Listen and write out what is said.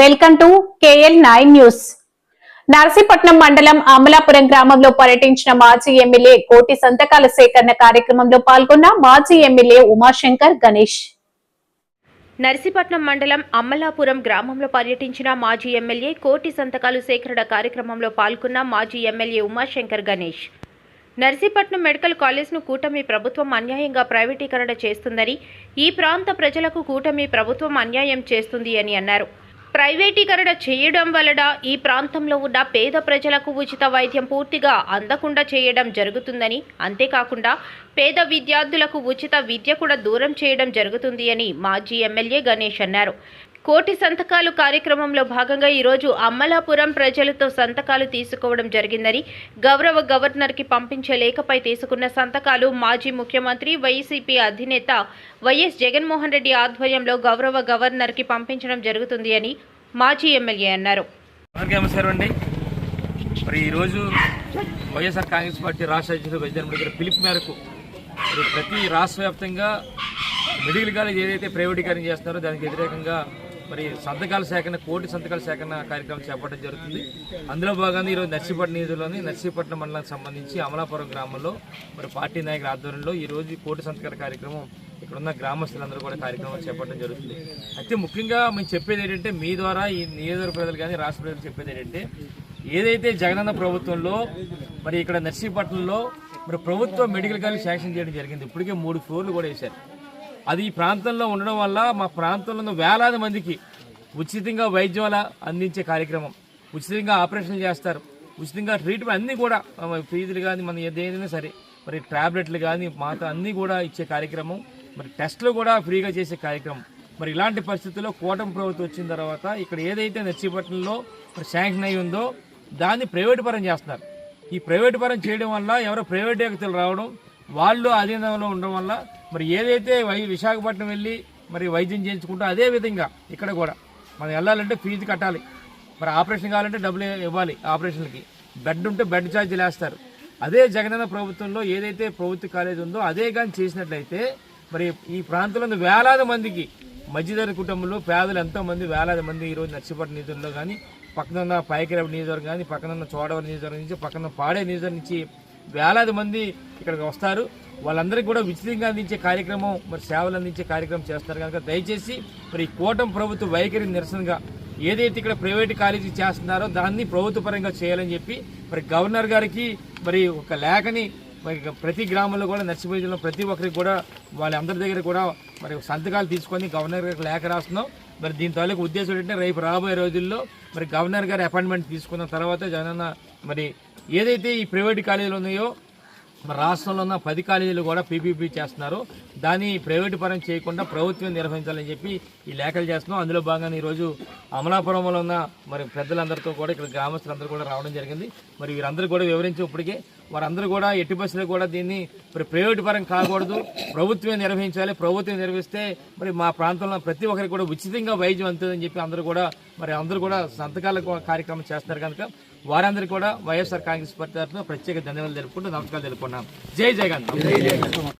Welcome to KL nine news. Narsipatnam మండలం అమలాపురం గ్రామంలో పర్యటించిన మాజీ ఎమ్మెల్యే కోటి సంతకాల సేకరణ కార్యక్రమంలో పాల్గొన్న మాజీ ఎమ్మెల్యే ఉమాశంకర్ గణేష్. నర్సీపట్నం మండలం అమ్మలాపురం గ్రామంలో పర్యటించిన మాజీ ఎమ్మెల్యే కోటి సంతకాలు సేకరణ కార్యక్రమంలో పాల్గొన్న మాజీ ఎమ్మెల్యే ఉమాశంకర్ గణేష్. నర్సీపట్నం మెడికల్ కాలేజ్ను కూటమి ప్రభుత్వం అన్యాయంగా ప్రైవేటీకరణ చేస్తుందని ఈ ప్రాంత ప్రజలకు కూటమి ప్రభుత్వం అన్యాయం చేస్తుంది అని అన్నారు. ప్రైవేటీకరణ చేయడం వలన ఈ ప్రాంతంలో ఉన్న పేద ప్రజలకు ఉచిత వైద్యం పూర్తిగా అందకుండా చేయడం జరుగుతుందని అంతేకాకుండా పేద విద్యార్థులకు ఉచిత విద్య కూడా దూరం చేయడం జరుగుతుంది అని మాజీ ఎమ్మెల్యే గణేష్ అన్నారు. కోటి సంతకాలు కార్యక్రమంలో భాగంగా ఈరోజు అమ్మలాపురం ప్రజలతో సంతకాలు తీసుకోవడం జరిగిందని గౌరవ గవర్నర్కి పంపించే లేఖపై తీసుకున్న సంతకాలు మాజీ ముఖ్యమంత్రి వైసీపీ అధినేత వైఎస్ జగన్మోహన్ రెడ్డి ఆధ్వర్యంలో గౌరవ గవర్నర్కి పంపించడం జరుగుతుంది అని మాజీ ఎమ్మెల్యే అన్నారు. మరి ఈరోజు వైఎస్ఆర్ కాంగ్రెస్ పార్టీ రాష్ట్ర అధ్యక్షుడు వైద్యం దగ్గర పిలుపు మేరకు ప్రతి రాష్ట్ర వ్యాప్తంగా మెడికల్ కాలేజ్ ఏదైతే ప్రైవేటీకరణ చేస్తున్నారో దానికి వ్యతిరేకంగా మరి సంతకాల సేకరణ కోటి సంతకాల సేకరణ కార్యక్రమం చేపట్టడం జరుగుతుంది. అందులో భాగంగా ఈరోజు నర్సీపట్నం నిధుల్లోని నర్సీపట్నం మండలానికి సంబంధించి అమలాపురం గ్రామంలో మరి పార్టీ నాయకుల ఆధ్వర్యంలో ఈరోజు కోటి సంతకాల కార్యక్రమం ఇక్కడున్న గ్రామస్తులందరూ కూడా కార్యక్రమం చేపట్టడం జరుగుతుంది. అయితే ముఖ్యంగా మేము చెప్పేది ఏంటంటే మీ ద్వారా ఈ నియోజకవర్గ ప్రజలు కానీ రాష్ట్ర ప్రజలు చెప్పేది ఏంటంటే ఏదైతే జగనన్న ప్రభుత్వంలో మరి ఇక్కడ నర్సీపట్నంలో మరి ప్రభుత్వ మెడికల్ కాలేజ్ శాంక్షన్ చేయడం జరిగింది ఇప్పటికే మూడు ఫ్లోర్లు కూడా వేశారు. అది ఈ ప్రాంతంలో ఉండడం వల్ల మా ప్రాంతంలో ఉన్న వేలాది మందికి ఉచితంగా వైద్యం అందించే కార్యక్రమం. ఉచితంగా ఆపరేషన్లు చేస్తారు. ఉచితంగా ట్రీట్మెంట్ అన్నీ కూడా ఫీజులు కానీ మన ఏదైనా సరే మరి టాబ్లెట్లు కానీ మాత అన్నీ కూడా ఇచ్చే కార్యక్రమం. మరి టెస్టులు కూడా ఫ్రీగా చేసే కార్యక్రమం. మరి ఇలాంటి పరిస్థితుల్లో కూటమి ప్రభుత్వం వచ్చిన తర్వాత ఇక్కడ ఏదైతే నర్సీపట్నంలో మరి శాంక్షన్ అయి ఉందో దాన్ని ప్రైవేట్ పరం చేస్తున్నారు. ఈ ప్రైవేట్ పరం చేయడం వల్ల ఎవరో ప్రైవేట్ వ్యక్తులు రావడం వాళ్ళు అధీనంలో ఉండడం వల్ల మరి ఏదైతే వై విశాఖపట్నం వెళ్ళి మరి వైద్యం చేయించుకుంటూ అదే విధంగా ఇక్కడ కూడా. మనం వెళ్ళాలంటే ఫీజు కట్టాలి. మరి ఆపరేషన్ కావాలంటే డబ్బులు ఇవ్వాలి ఆపరేషన్లకి. బెడ్ ఉంటే బెడ్ ఛార్జీలు వేస్తారు అదే జగనన్న ప్రభుత్వంలో ఏదైతే ప్రభుత్వ కాలేజ్ ఉందో అదే కానీ చేసినట్లయితే మరి ఈ ప్రాంతంలో వేలాది మందికి మధ్యధర కుటుంబంలో పేదలు ఎంతో మంది వేలాది మంది ఈరోజు నర్సిపట్నం నిధుల్లో కానీ పక్కన ఉన్న పైకిరవ నియోజకవర్గం కానీ పక్కన ఉన్న చోడవరం నియోజకవర్గం నుంచి పక్కన పాడే నియోజకవర్గం నుంచి వేలాది మంది ఇక్కడికి వస్తారు. వాళ్ళందరికీ కూడా ఉచితంగా అందించే కార్యక్రమం మరి సేవలు అందించే కార్యక్రమం చేస్తారు కనుక దయచేసి మరి ఈ కూటమి ప్రభుత్వ వైఖరి నిరసనగా ఏదైతే ఇక్కడ ప్రైవేట్ కాలేజీ చేస్తున్నారో దాన్ని ప్రభుత్వ పరంగా చేయాలని చెప్పి మరి గవర్నర్ గారికి మరి ఒక లేఖని మరి ప్రతి గ్రామంలో కూడా నర్సిపల్లిలో ప్రతి ఒక్కరికి కూడా వాళ్ళందరి దగ్గర కూడా మరి సంతకాలు తీసుకొని గవర్నర్ గారికి లేఖ రాస్తున్నాం. మరి దీని తాలూకు ఉద్దేశం ఏంటంటే రేపు రాబోయే రోజుల్లో మరి గవర్నర్ గారి అపాయింట్మెంట్ తీసుకున్న తర్వాత జగనన్న మరి ఏదైతే ఈ ప్రైవేట్ కాలేజీలు ఉన్నాయో మన రాష్ట్రంలో ఉన్న పది కాలేజీలు కూడా పీపీపీ చేస్తున్నారు. దాన్ని ప్రైవేటు పరం చేయకుండా ప్రభుత్వం నిర్వహించాలని చెప్పి ఈ లేఖలు చేస్తున్నాం. అందులో భాగంగా ఈరోజు అమలాపురంలో ఉన్న మరి పెద్దలందరితో కూడా ఇక్కడ గ్రామస్తులందరూ కూడా రావడం జరిగింది. మరి వీరందరూ కూడా వివరించి ఇప్పటికే వారందరూ కూడా ఎట్టి బస్సులు కూడా దీన్ని మరి ప్రైవేటు పరం కాకూడదు. ప్రభుత్వమే నిర్వహించాలి. ప్రభుత్వం నిర్వహిస్తే మరి మా ప్రాంతంలో ప్రతి ఒక్కరికి కూడా ఉచితంగా వైద్యం అందుతుందని చెప్పి అందరూ కూడా మరి అందరూ కూడా సంతకాల కార్యక్రమం చేస్తున్నారు కనుక వారందరూ కూడా వైఎస్ఆర్ కాంగ్రెస్ పార్టీ తరఫున ప్రత్యేక ధన్యవాదాలు తెలుపుకుంటూ నమస్కారాలు తెలుపుకున్నాం. జై జగన్.